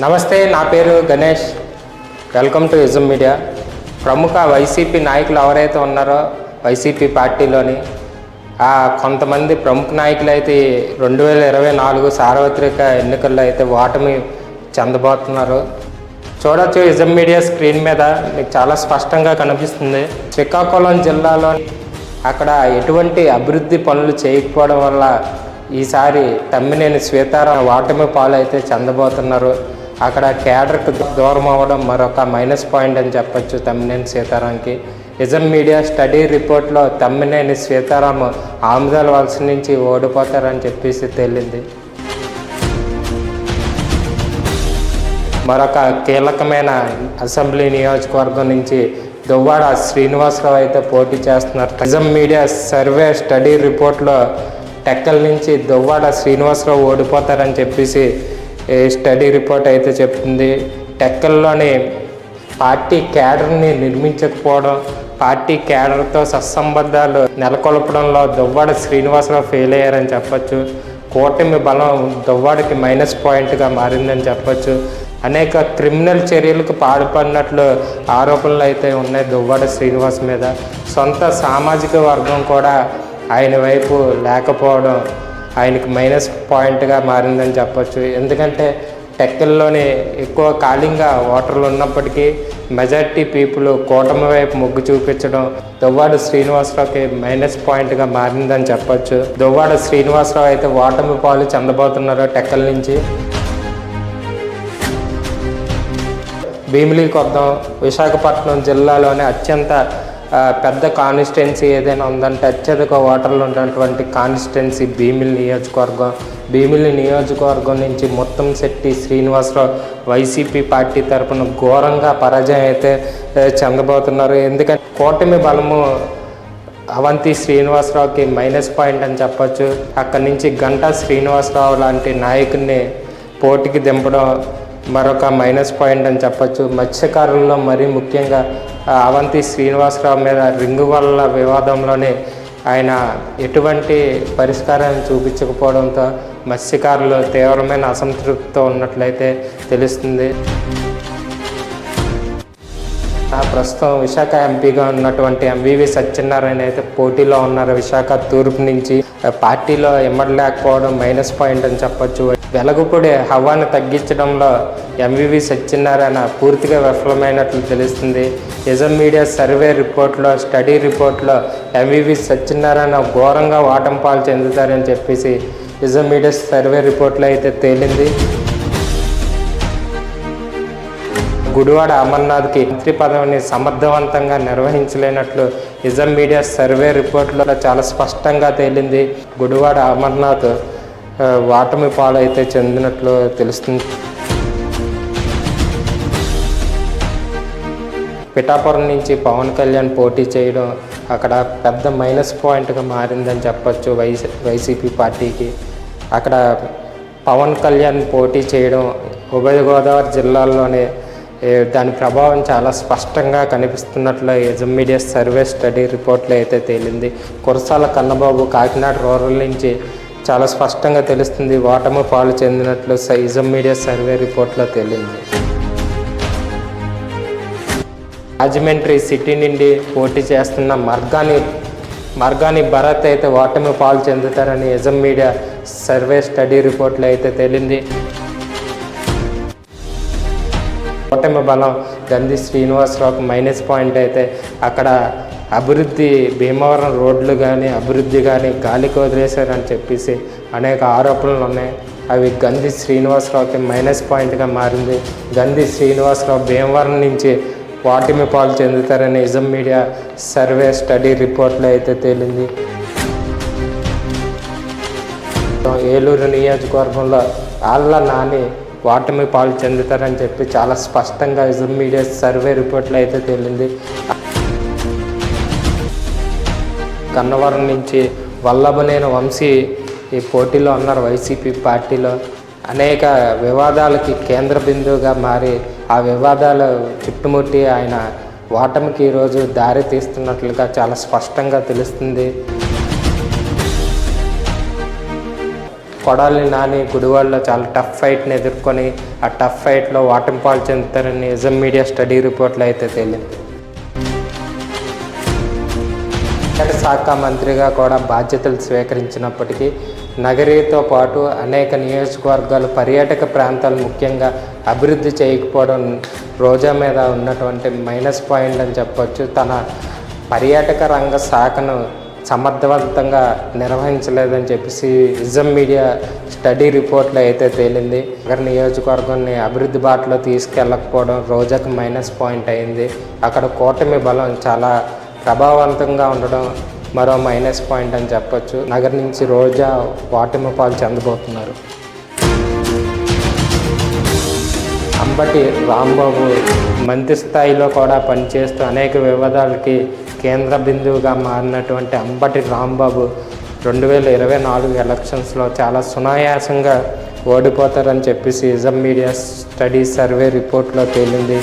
నమస్తే నా పేరు గణేష్. వెల్కమ్ టు ఇజం మీడియా. ప్రముఖ వైసీపీ నాయకులు ఎవరైతే ఉన్నారో వైసీపీ పార్టీలోని ఆ కొంతమంది ప్రముఖ నాయకులు అయితే రెండు వేల ఇరవై నాలుగు సార్వత్రిక ఎన్నికల్లో అయితే ఓటమి చెందబోతున్నారు. చూడొచ్చు ఇజం మీడియా స్క్రీన్ మీద మీకు చాలా స్పష్టంగా కనిపిస్తుంది. శ్రీకాకుళం జిల్లాలో అక్కడ ఎటువంటి అభివృద్ధి పనులు చేయకపోవడం వల్ల ఈసారి తమ్మినేని శ్వేతారాం ఓటమి పాలు అయితే చెందబోతున్నారు. అక్కడ క్యాడర్కి దూరం అవ్వడం మరొక మైనస్ పాయింట్ అని చెప్పొచ్చు తమ్మినేని సీతారాంకి. నిజం మీడియా స్టడీ రిపోర్ట్లో తమ్మినేని సీతారాం ఆముదాల వలస నుంచి ఓడిపోతారని చెప్పేసి తేలింది. మరొక కీలకమైన అసెంబ్లీ నియోజకవర్గం నుంచి దువ్వాడ శ్రీనివాసరావు అయితే పోటీ చేస్తున్నారు. నిజం మీడియా సర్వే స్టడీ రిపోర్ట్లో టెక్కల నుంచి దువ్వాడ శ్రీనివాసరావు ఓడిపోతారని చెప్పేసి స్టడీ రిపోర్ట్ అయితే చెప్తుంది. టెక్కల్లోని పార్టీ క్యాడర్ని నిర్మించకపోవడం పార్టీ క్యాడర్తో సత్సంబంధాలు నెలకొల్పడంలో దువ్వాడ శ్రీనివాసరావు ఫెయిల్ అయ్యారని చెప్పచ్చు. కూటమి బలం దువ్వాడికి మైనస్ పాయింట్గా మారిందని చెప్పచ్చు. అనేక క్రిమినల్ చర్యలకు పాల్పడినట్లు ఆరోపణలు అయితే ఉన్నాయి దువ్వాడ శ్రీనివాస్ మీద. సొంత సామాజిక వర్గం కూడా ఆయన వైపు లేకపోవడం ఆయనకి మైనస్ పాయింట్గా మారిందని చెప్పచ్చు. ఎందుకంటే టెక్కల్లోనే ఎక్కువ కాలింగా ఓటర్లు ఉన్నప్పటికీ మెజార్టీ పీపుల్ కూటమి వైపు మొగ్గు చూపించడం దువ్వాడ శ్రీనివాసరావుకి మైనస్ పాయింట్గా మారిందని చెప్పొచ్చు. దువ్వాడ శ్రీనివాసరావు అయితే ఓటమి పాలు చెందబోతున్నారు టెక్కల నుంచి. భీమిలీ కొద్దం విశాఖపట్నం జిల్లాలోనే అత్యంత పెద్ద కాన్స్టిట్యున్సీ ఏదైనా ఉందంటే అత్యధిక ఓటర్లు ఉన్నటువంటి కాన్స్టిట్యున్సీ భీమిలి నియోజకవర్గం. భీమిలి నియోజకవర్గం నుంచి మొత్తం శెట్టి శ్రీనివాసరావు వైసీపీ పార్టీ తరపున ఘోరంగా పరాజయం అయితే చెందబోతున్నారు. ఎందుకంటే కూటమి బలము అవంతి శ్రీనివాసరావుకి మైనస్ పాయింట్ అని చెప్పచ్చు. అక్కడి నుంచి గంటా శ్రీనివాసరావు లాంటి నాయకుడిని పోటీకి దింపడం మరొక మైనస్ పాయింట్ అని చెప్పచ్చు. మత్స్యకారుల్లో మరీ ముఖ్యంగా అవంతి శ్రీనివాసరావు మీద రింగు వల్ల వివాదంలోనే ఆయన ఎటువంటి పరిష్కారాన్ని చూపించకపోవడంతో మత్స్యకారులు తీవ్రమైన అసంతృప్తితో ఉన్నట్లయితే తెలుస్తుంది. ఆ ప్రస్తుతం విశాఖ ఎంపీగా ఉన్నటువంటి ఎంవివి సత్యనారాయణ అయితే పోటీలో ఉన్నారు. విశాఖ తూర్పు నుంచి పార్టీలో ఇమ్మడలేకపోవడం మైనస్ పాయింట్ అని చెప్పొచ్చు. వెలగపూడి హవాను తగ్గించడంలో ఎంవివి సత్యనారాయణ పూర్తిగా విఫలమైనట్లు తెలుస్తుంది. నిజం మీడియా సర్వే రిపోర్ట్లో స్టడీ రిపోర్ట్లో ఎంవివి సత్యనారాయణ ఘోరంగా ఓటం పాలు చెందుతారని చెప్పేసి నిజం మీడియా సర్వే రిపోర్ట్లో అయితే తేలింది. గుడివాడ అమర్నాథ్కి మంత్రి పదవిని సమర్థవంతంగా నిర్వహించలేనట్లు నిజం మీడియా సర్వే రిపోర్ట్లో చాలా స్పష్టంగా తేలింది. గుడివాడ అమర్నాథ్ వాటమి పాలైతే చెందినట్లు తెలుస్తుంది. పిఠాపురం నుంచి పవన్ కళ్యాణ్ పోటీ చేయడం అక్కడ పెద్ద మైనస్ పాయింట్గా మారిందని చెప్పొచ్చు వైసీ వైసీపీ పార్టీకి. అక్కడ పవన్ కళ్యాణ్ పోటీ చేయడం ఉభయ గోదావరి జిల్లాల్లోనే దాని ప్రభావం చాలా స్పష్టంగా కనిపిస్తున్నట్లు ఎజం మీడియా సర్వే స్టడీ రిపోర్ట్లో అయితే తేలింది. కురసాల కన్నబాబు కాకినాడ రూరల్ నుంచి చాలా స్పష్టంగా తెలుస్తుంది. ఓటమి పాలు చెందినట్లు సైజం మీడియా సర్వే రిపోర్ట్లో తేలింది. రాజమండ్రి సిటీ నుండి పోటీ చేస్తున్న మార్గాని మార్గాని భరత్ అయితే ఓటమి పాలు చెందుతారని యజం మీడియా సర్వే స్టడీ రిపోర్ట్లో అయితే తేలింది. ఓటమి బలం గంధి శ్రీనివాసరావుకు మైనస్ పాయింట్ అయితే అక్కడ అభివృద్ధి భీమవరం రోడ్లు కానీ అభివృద్ధి కానీ గాలికి వదిలేశారని చెప్పేసి అనేక ఆరోపణలు ఉన్నాయి. అవి గంధి శ్రీనివాసరావుకి మైనస్ పాయింట్గా మారింది. గంధి శ్రీనివాసరావు భీమవరం నుంచి వాటిమి పాలు చెందుతారని నిజం మీడియా సర్వే స్టడీ రిపోర్ట్లో అయితే తేలింది. ఏలూరు నియోజకవర్గంలో ఆళ్ళ నాని వాటమి పాలు చెందుతారని చెప్పి చాలా స్పష్టంగా నిజం మీడియా సర్వే రిపోర్ట్లో అయితే తేలింది. గన్నవరం నుంచి వల్లభనేని వంశీ ఈ పోటీలో ఉన్నారు. వైసీపీ పార్టీలో అనేక వివాదాలకి కేంద్ర బిందువుగా మారి ఆ వివాదాలు చుట్టుముట్టి ఆయన ఓటమికి ఈరోజు దారి తీస్తున్నట్లుగా చాలా స్పష్టంగా తెలుస్తుంది. కొడాలి నాని గుడివాడలో చాలా టఫ్ ఫైట్ని ఎదుర్కొని ఆ టఫ్ ఫైట్లో ఓటమి పాలు చెందుతారని నిజం మీడియా స్టడీ రిపోర్ట్లో అయితే తేలింది. పర్యాటక శాఖ మంత్రిగా కూడా బాధ్యతలు స్వీకరించినప్పటికీ నగరీతో పాటు అనేక నియోజకవర్గాలు పర్యాటక ప్రాంతాలు ముఖ్యంగా అభివృద్ధి చేయకపోవడం రోజా మీద ఉన్నటువంటి మైనస్ పాయింట్ అని చెప్పొచ్చు. తన పర్యాటక రంగ శాఖను సమర్థవంతంగా నిర్వహించలేదని చెప్పేసి ఇజం మీడియా స్టడీ రిపోర్ట్లో అయితే తేలింది. అక్కడ నియోజకవర్గాన్ని అభివృద్ధి బాటలో తీసుకెళ్ళకపోవడం రోజాకు మైనస్ పాయింట్ అయింది. అక్కడ కూటమి బలం చాలా ప్రభావవంతంగా ఉండడం మరో మైనస్ పాయింట్ అని చెప్పొచ్చు. నగర్ నుంచి రోజా వాటిమ పాలు చెందబోతున్నారు. అంబటి రాంబాబు మంత్రి స్థాయిలో కూడా పనిచేస్తూ అనేక వివాదాలకి కేంద్ర బిందువుగా మారినటువంటి అంబటి రాంబాబు రెండు వేల ఇరవై నాలుగు ఎలక్షన్స్లో చాలా సునాయాసంగా ఓడిపోతారని చెప్పేసి ఇజం మీడియా స్టడీ సర్వే రిపోర్ట్లో తేలింది.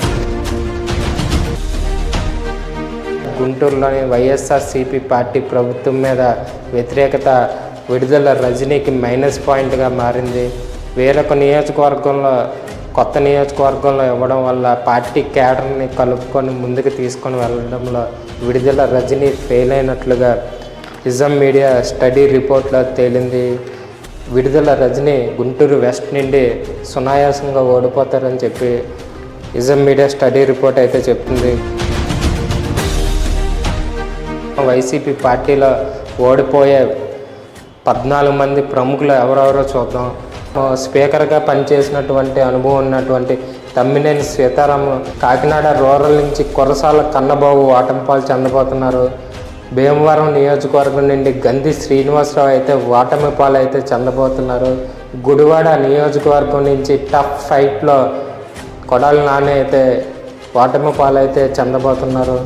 గుంటూరులోని వైఎస్ఆర్సీపీ పార్టీ ప్రభుత్వం మీద వ్యతిరేకత విడుదల రజనీకి మైనస్ పాయింట్గా మారింది. వేరొక నియోజకవర్గంలో కొత్త నియోజకవర్గంలో ఇవ్వడం వల్ల పార్టీ క్యాడర్ని కలుపుకొని ముందుకు తీసుకొని వెళ్ళడంలో విడుదల రజనీ ఫెయిల్ అయినట్లుగా నిజం మీడియా స్టడీ రిపోర్ట్లో తేలింది. విడుదల రజనీ గుంటూరు వెస్ట్ నుండి సునాయాసంగా ఓడిపోతారని చెప్పి నిజం మీడియా స్టడీ రిపోర్ట్ అయితే చెప్తుంది వైసీపీ పార్టీలో ఓడిపోయే పద్నాలుగు మంది ప్రముఖులు ఎవరెవరో చూద్దాం. స్పీకర్గా పనిచేసినటువంటి అనుభవం ఉన్నటువంటి తమ్మినేని సీతారాం కాకినాడ రూరల్ నుంచి కొరసాల కన్నబాబు ఓటమిపాలు చెందబోతున్నారు. భీమవరం నియోజకవర్గం నుండి గంధి శ్రీనివాసరావు అయితే ఓటమి పాలు అయితే చెందబోతున్నారు. గుడివాడ నియోజకవర్గం నుంచి టఫ్ ఫైట్లో కొడాలి నాని అయితే ఓటమి పాలైతే చెందబోతున్నారు.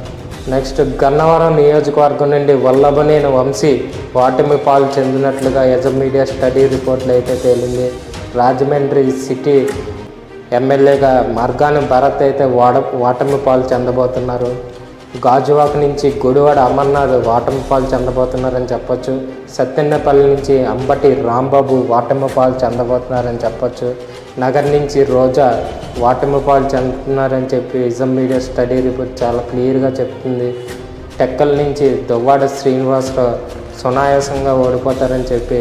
నెక్స్ట్ గన్నవరం నియోజకవర్గం నుండి వల్లభనేని వంశీ వాటమి పాలు చెందినట్లుగా యజ మీడియా స్టడీ రిపోర్ట్లు అయితే తేలింది. రాజమండ్రి సిటీ ఎమ్మెల్యేగా మార్గాని భరత్ అయితే వాడ వాటమిపాలు పాలు చెందబోతున్నారు. గాజువాక నుంచి గుడివాడ అమర్నాథ్ వాటమపాలు చెందబోతున్నారని చెప్పొచ్చు. సత్యన్నపల్లి నుంచి అంబటి రాంబాబు వాటమపాలు చెందబోతున్నారని చెప్పొచ్చు. నగర్ నుంచి రోజా వాటమపాలు చెందుతున్నారని చెప్పి ఇజం మీడియా స్టడీ రిపోర్ట్ చాలా క్లియర్గా చెప్తుంది. టెక్కల నుంచి దువ్వాడ శ్రీనివాసరావు సునాయాసంగా ఓడిపోతారని చెప్పి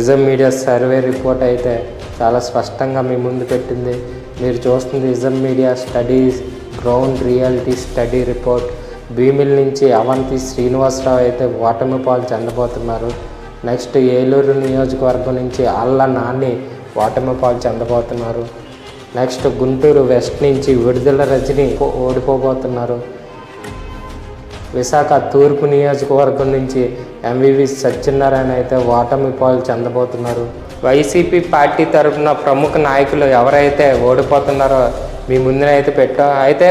ఇజం మీడియా సర్వే రిపోర్ట్ అయితే చాలా స్పష్టంగా మీ ముందు పెట్టింది. మీరు చూస్తుంది ism media studies ground reality study report. Bheemili నుంచి అవంతి శ్రీనివాసరావు అయితే ఓటమి పాలు చెందబోతున్నారు. నెక్స్ట్ ఏలూరు నియోజకవర్గం నుంచి అల్ల నాని ఓటమి పాలు చెందబోతున్నారు. నెక్స్ట్ గుంటూరు వెస్ట్ నుంచి విడుదల రజని ఓడిపోబోతున్నారు. విశాఖ తూర్పు నియోజకవర్గం నుంచి ఎంవివి సత్యనారాయణ అయితే ఓటమి పాలు చెందబోతున్నారు. వైసీపీ పార్టీ తరఫున ప్రముఖ నాయకులు ఎవరైతే ఓడిపోతున్నారో మీ ముందునైతే పెట్టా. అయితే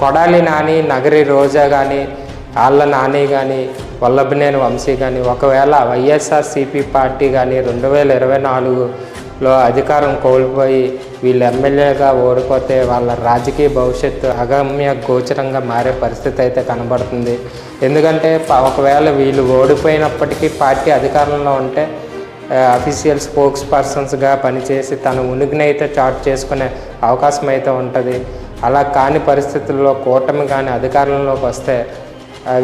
కొడాలి నాని నగరి రోజా కానీ ఆళ్ళ నాని కానీ వల్లభనేని వంశీ కానీ ఒకవేళ వైఎస్ఆర్సీపీ పార్టీ కానీ రెండు వేల ఇరవై నాలుగులో అధికారం కోల్పోయి వీళ్ళు ఎమ్మెల్యేగా ఓడిపోతే వాళ్ళ రాజకీయ భవిష్యత్తు అగమ్య గోచరంగా మారే పరిస్థితి అయితే కనబడుతుంది. ఎందుకంటే ఒకవేళ వీళ్ళు ఓడిపోయినప్పటికీ పార్టీ అధికారంలో ఉంటే అఫీషియల్ స్పోక్స్ పర్సన్స్గా పనిచేసి తన ఉనికిని అయితే చాట్ చేసుకునే అవకాశం అయితే ఉంటుంది. అలా కాని పరిస్థితుల్లో కూటమి కానీ అధికారంలోకి వస్తే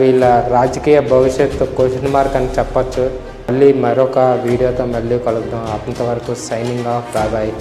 వీళ్ళ రాజకీయ భవిష్యత్తు క్వశ్చన్ మార్క్ అని చెప్పచ్చు. మళ్ళీ మరొక వీడియోతో మళ్ళీ కలుద్దాం. అంతవరకు సైనింగ్ ఆఫ్ బాబాయ్